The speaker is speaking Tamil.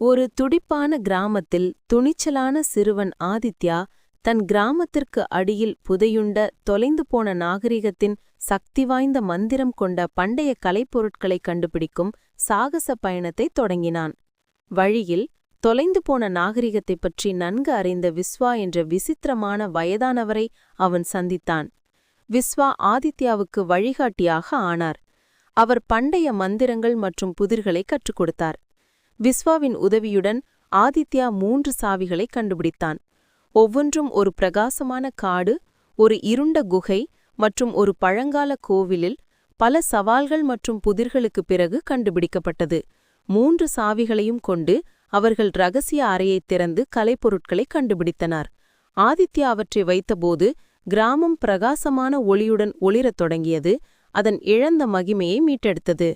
ஒரு துடிப்பான கிராமத்தில் துணிச்சலான சிறுவன் ஆதித்யா தன் கிராமத்திற்கு அடியில் புதையுண்ட தொலைந்து போன நாகரிகத்தின் சக்தி வாய்ந்த மந்திரம் கொண்ட பண்டைய கலைப்பொருட்களை கண்டுபிடிக்கும் சாகச பயணத்தைத் தொடங்கினான். வழியில் தொலைந்து போன நாகரிகத்தைப் பற்றி நன்கு அறிந்த விஸ்வா என்ற விசித்திரமான வயதானவரை அவன் சந்தித்தான். விஸ்வா ஆதித்யாவுக்கு வழிகாட்டியாக ஆனார். அவர் பண்டைய மந்திரங்கள் மற்றும் புதிர்களை கற்றுக் கொடுத்தார். விஸ்வாவின் உதவியுடன் ஆதித்யா மூன்று சாவிகளை கண்டுபிடித்தான். ஒவ்வொன்றும் ஒரு பிரகாசமான காடு ஒரு இருண்ட குகை மற்றும் ஒரு பழங்கால கோவிலில் பல சவால்கள் மற்றும் புதிர்களுக்குப் பிறகு கண்டுபிடிக்கப்பட்டது. மூன்று சாவிகளையும் கொண்டு அவர்கள் ரகசிய அறையைத் திறந்து கலைப்பொருட்களை கண்டுபிடித்தனர். ஆதித்யா அவற்றை வைத்தபோது கிராமம் பிரகாசமான ஒளியுடன் ஒளிரத் தொடங்கியது அதன் இழந்த மகிமையை மீட்டெடுத்தது.